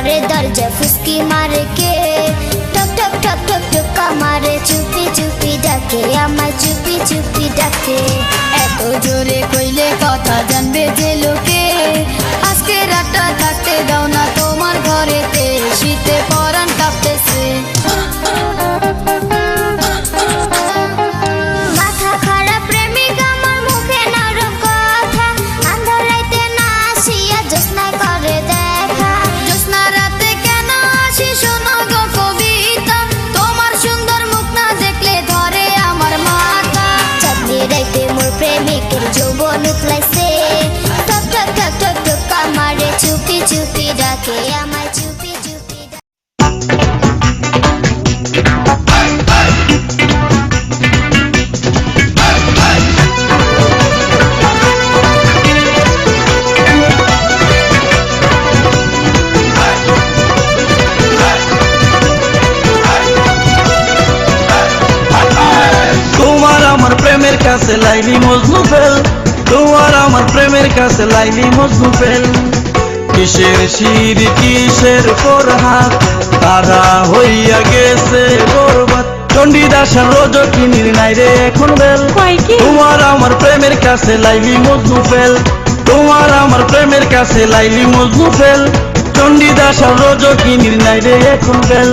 करे দরজা ফুসকি মারে কে? ঠক ঠক ঠক ঠক ठुका মারে চুপি চুপি ডাকে আমার চুপি চুপি ডাকে। এত জোরে কইলে কথা জানবে যে লোকে। আজকে রাতটা থাকতে দাও না তোমার ঘরেতে, শীতে প্রেমিকের যৌবন উতলাইছে টক টক টক টক টক আমারে চুপি চুপি ডাকে আমায় চুপি আমার প্রেমের কাছে লাইলি মজনু ফেল কিসের শির কিসের হাত তারা হইয়া গেছে বরবাদ। চণ্ডীদাসার রোজ কিনির নাই রে এখন বেল। তোমার আমার প্রেমের কাছে লাইলি মজনু ফেল তোমার আমার প্রেমের কাছে লাইলি মজনু ফেল চণ্ডীদাসার রোজ কিনির নাই রে এখন বেল।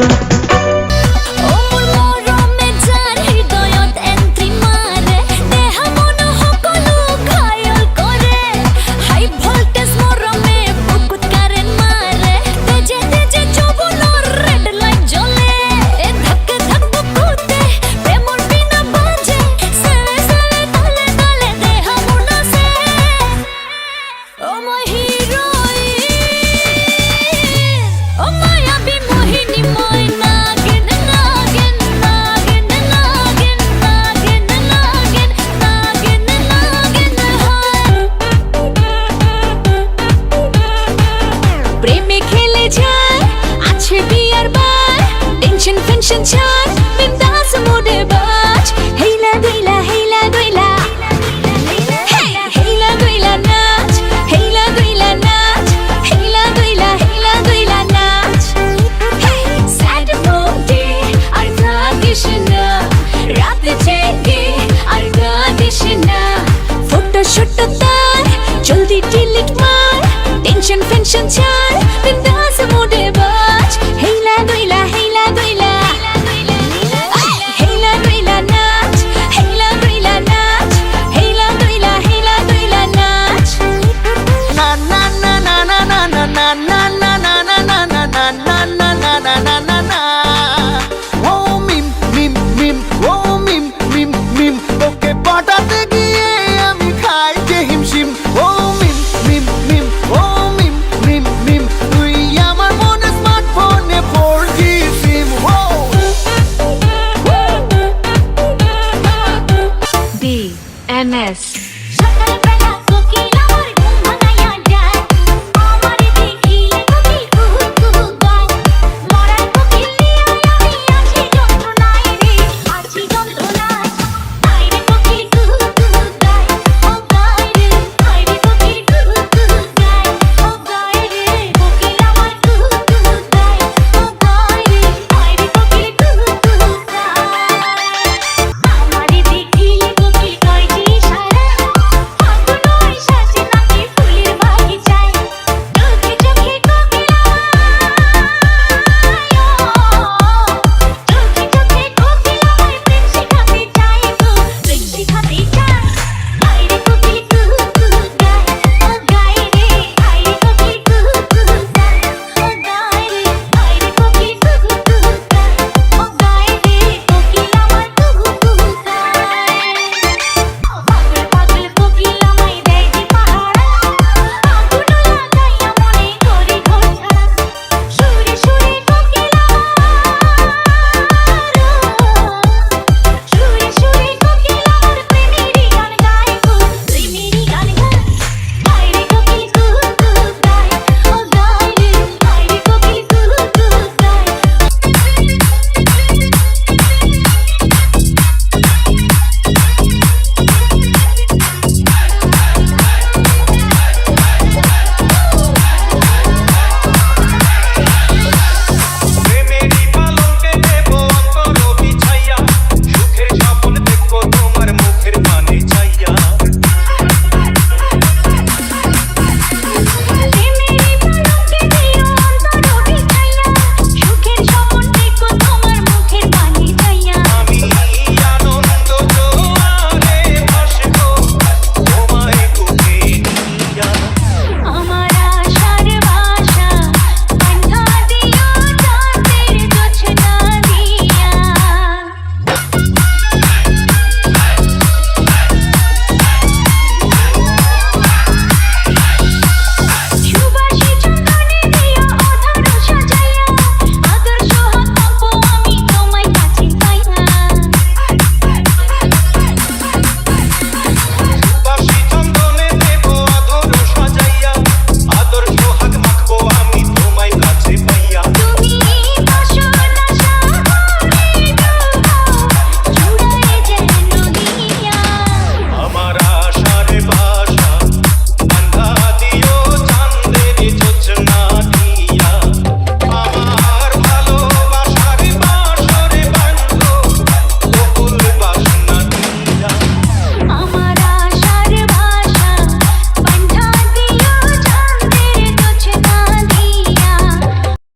Ness.